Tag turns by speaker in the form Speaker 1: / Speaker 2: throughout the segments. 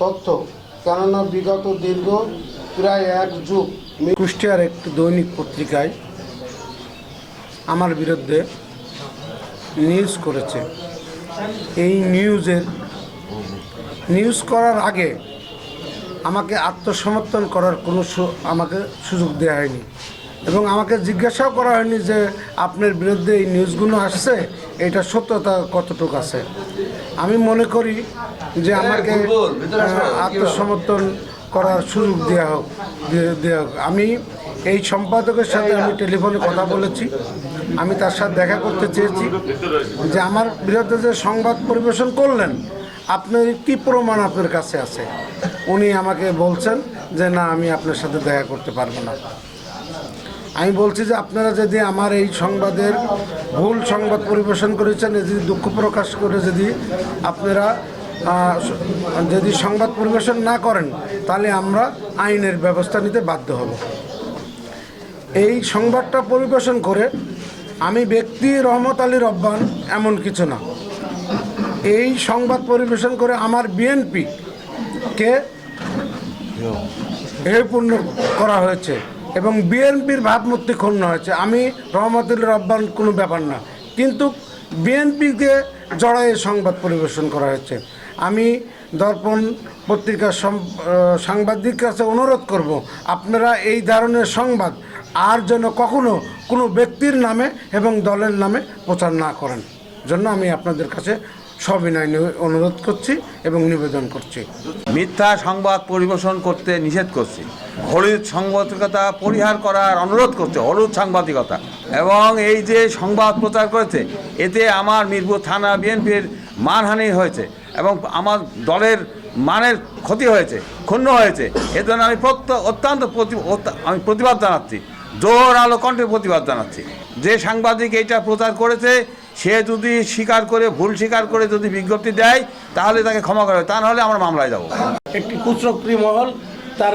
Speaker 1: তথ্য, কেননা বিগত দীর্ঘ প্রায় এক যুগ কুষ্টিয়ার একটি দৈনিক পত্রিকায় আমার বিরুদ্ধে নিউজ করেছে। এই নিউজের, নিউজ করার আগে আমাকে আত্মসমর্থন করার কোনো আমাকে সুযোগ দেওয়া হয়নি। এবং আমাকে জিজ্ঞাসাও করা হয়নি যে আপনার বিরুদ্ধে এই নিউজগুলো আসছে এটা সত্যতা কতটুকু আছে? আমি মনে করি যে আমাকে
Speaker 2: বুলবুল, ভিতরে আসো,
Speaker 1: আহ,
Speaker 2: কি ব্যাপার?
Speaker 1: আত্মসমর্থন করার সুযোগ দেওয়া হোক দিয়ে- দেওয়া হোক। আমি এই সম্পাদকের সাথে আমি টেলিফোনে কথা বলেছি আমি তার সাথে দেখা করতে চেয়েছি যে আমার বিরুদ্ধে যে সংবাদ পরিবেশন করলেন আপনার কি প্রমাণ আপনার কাছে আছে? উনি আমাকে বলছেন যে না আমি আপনার সাথে দেখা করতে পারব না। আমি বলছি যে আপনারা যদি আমার এই সংবাদের ভুল সংবাদ পরিবেশন করেছেন যদি দুঃখ প্রকাশ করে যদি আপনারা যদি সংবাদ পরিবেশন না করেন, তাহলে আমরা আইনের ব্যবস্থা নিতে বাধ্য হব। এই সংবাদটা পরিবেশন করে আমি ব্যক্তি রহমত আলী রব্বান এমন কিছু না। এই সংবাদ পরিবেশন করে আমার বিএনপিকে হেয়পূর্ণ করা হয়েছে। এবং বিএনপির ভাবমূর্তি ক্ষুণ্ণ হয়েছে। আমি রহমতুল রব্বান কোনো ব্যাপার না। কিন্তু বিএনপিকে জড়ায় সংবাদ পরিবেশন করা হয়েছে। আমি দর্পণ পত্রিকার সাংবাদিক কাছে অনুরোধ করব, আপনারা এই ধরনের সংবাদ আর যেন কখনো কোনো ব্যক্তির নামে এবং দলের নামে প্রচার না করেন। জন্য আমি আপনাদের কাছে সবিনয় অনুরোধ করছি এবং নিবেদন করছি।
Speaker 3: মিথ্যা সংবাদ পরিবেশন করতে নিষেধ করছি। হলুদ সাংবাদিকতা পরিহার করার অনুরোধ করছে, হলুদ সাংবাদিকতা। এবং এই যে সংবাদ প্রচার করেছে, এতে আমার মিরপুর থানা বিএনপির মানহানি হয়েছে এবং আমার দলের মানের ক্ষতি হয়েছে, ক্ষুণ্ণ হয়েছে। এর জন্য আমি অত্যন্ত আমি প্রতিবাদ জানাচ্ছি। জোর আলো কণ্ঠে প্রতিবাদ জানাচ্ছি। যে সাংবাদিক এইটা প্রচার করেছে সে যদি স্বীকার করে ভুল স্বীকার করে যদি বিজ্ঞপ্তি দেয় তাহলে তাকে ক্ষমা করা হবে। তা নাহলে আমরা মামলায় যাব।
Speaker 4: একটি কুচক্রী মহল তার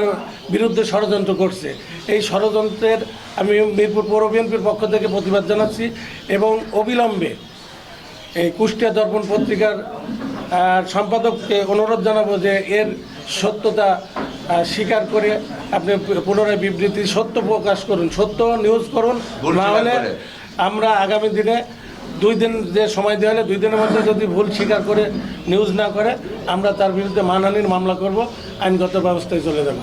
Speaker 4: বিরুদ্ধে ষড়যন্ত্র করছে। এই ষড়যন্ত্রের আমি মিরপুর পৌর বিএনপির পক্ষ থেকে প্রতিবাদ জানাচ্ছি এবং অবিলম্বে এই কুষ্টিয়া দর্পণ পত্রিকার সম্পাদককে অনুরোধ জানাব যে এর সত্যতা স্বীকার করে আপনি পুনরায় বিবৃতি সত্য প্রকাশ করুন সত্য নিউজ করুন।
Speaker 2: ভুল
Speaker 4: না হলে আমরা আগামী দিনে দুই দিন যে সময় দেওয়া হলে দুই দিনের মধ্যে যদি ভুল স্বীকার করে নিউজ না করে, আমরা তার বিরুদ্ধে মানহানির মামলা করব, আইনগত ব্যবস্থায় চলে যাব।